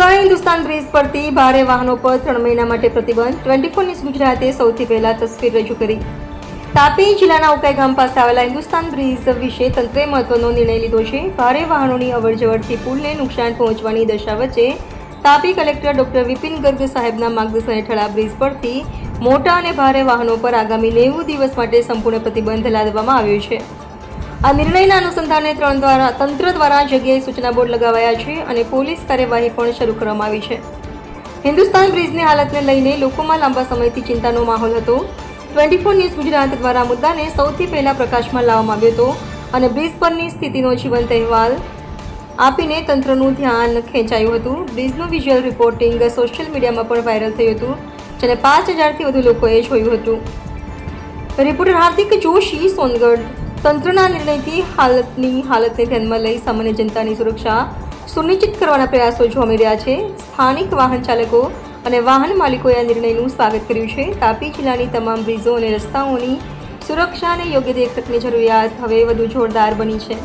Hindustan bridge પરથી ભારે વાહનો પર ત્રણ મહિના માટે પ્રતિબંધ. ટ્વેન્ટી ફોર ન્યૂઝ ગુજરાતે સૌથી પહેલા તસવીર રજૂ કરી. તાપી જિલ્લાના ઉકાઈ ગામ પાસે આવેલા હિન્દુસ્તાન બ્રિજ વિશે તંત્રે મહત્વનો નિર્ણય લીધો છે. ભારે વાહનોની અવરજવરથી પુલને નુકસાન પહોંચવાની દશા વચ્ચે તાપી કલેક્ટર ડોક્ટર વિપિન ગર્ગ સાહેબના માર્ગદર્શન હેઠળ આ બ્રિજ પરથી મોટા અને ભારે વાહનો પર આગામી નેવું દિવસ માટે સંપૂર્ણ પ્રતિબંધ લાદવામાં આવ્યો છે. આ નિર્ણયના અનુસંધાને ત્રણ દ્વારા, તંત્ર દ્વારા જગ્યાએ સૂચના બોર્ડ લગાવાયા છે અને પોલીસ કાર્યવાહી પણ શરૂ કરવામાં આવી છે. હિન્દુસ્તાન બ્રિજની હાલતને લઈને લોકોમાં લાંબા સમયથી ચિંતાનો માહોલ હતો. ટ્વેન્ટી ફોર ન્યૂઝ ગુજરાત દ્વારા મુદ્દાને સૌથી પહેલા પ્રકાશમાં લાવવામાં આવ્યો હતો અને બ્રિજ પરની સ્થિતિનો જીવંત અહેવાલ આપીને તંત્રનું ધ્યાન ખેંચાયું હતું. બ્રિજનું વિઝ્યુઅલ રિપોર્ટિંગ સોશિયલ મીડિયામાં પણ વાયરલ થયું હતું, જેને પાંચ હજારથી વધુ લોકોએ જોયું હતું. રિપોર્ટર હાર્દિક જોશી સોનગઢ તંત્રના નિર્ણયથી હાલતની હાલતને ધ્યાનમાં લઈ સામાન્ય જનતાની સુરક્ષા સુનિશ્ચિત કરવાના પ્રયાસો જોવા મળી રહ્યા છે. સ્થાનિક વાહન ચાલકો અને વાહન માલિકોએ આ નિર્ણયનું સ્વાગત કર્યું છે. તાપી જિલ્લાની તમામ બ્રિજો અને રસ્તાઓની સુરક્ષા અને યોગ્ય દેખરેખની જરૂરિયાત હવે વધુ જોરદાર બની છે.